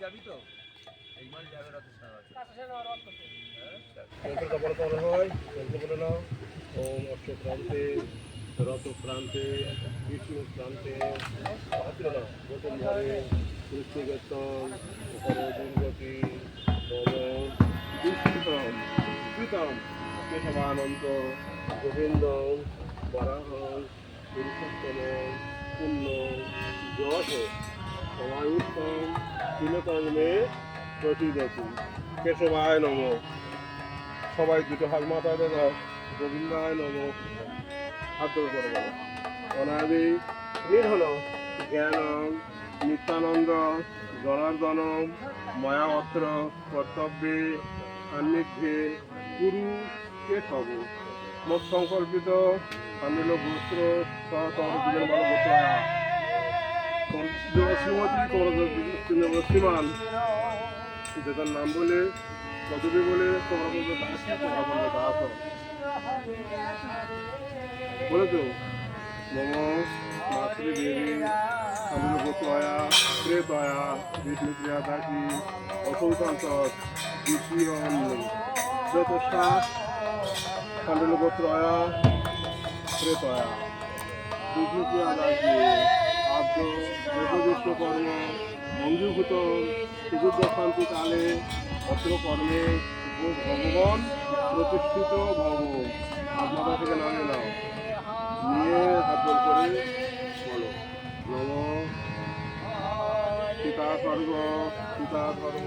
যাবি তো? এই মাল যাবে রথের যন্ত্র বড় করা হয় যন্ত্র বলে নাও। ওম অষ্টপ্রান্তে রথপ্রান্তে বিষ্ণু প্রান্তে হাতে নাও ঘরে কৃষ্ণগতম ওপরে দুর্গতি দুষ্কৃতম কৃতম কেশবানন্দ গোবিন্দম বরাহং পুরুষোত্তম পুণ্য যশ সমায়ুক্তম তিলকর্মে প্রতিদতি কেশবায় নমঃ। সবাই দুটো হাত মাথা দেওয়া গোবিন্দায় নম। হাত করে বলো। অনাদি নির্হল জ্ঞানম, নিত্যানন্দ, জনার্দনম মায়াবত্র কর্তব্যে, সান্নিধ্যে, গুরু কেশব মোট সংকল্পিত আন্দিল গোত্র সহ গোত্র। শ্রীমতী শ্রীমান যেটার নাম বলে কতটি বলে তোমরা বলবে দাসী তোমরা বলবে তো, মম মাতৃ দেবী আমি গোতয়া প্রেতয়া বিষ্ণুপ্রিয়া দাসী অসৌকান্ত দ্বিতীয় যতসা খান্ডল গোত্রয়া প্রেতয়া বিষ্ণুপ্রিয়া দাসী যোগবিষ্ট কর্ম মঞ্জুভূত সুযুদ্ধ শান্তি কালে অত্র কর্মে ভগবান প্রতিষ্ঠিত ভব আপনারা থেকে নামে নাও। নিয়ে হাত করে বলো। নম। পিতা সর্ব পিতা ধর্ম।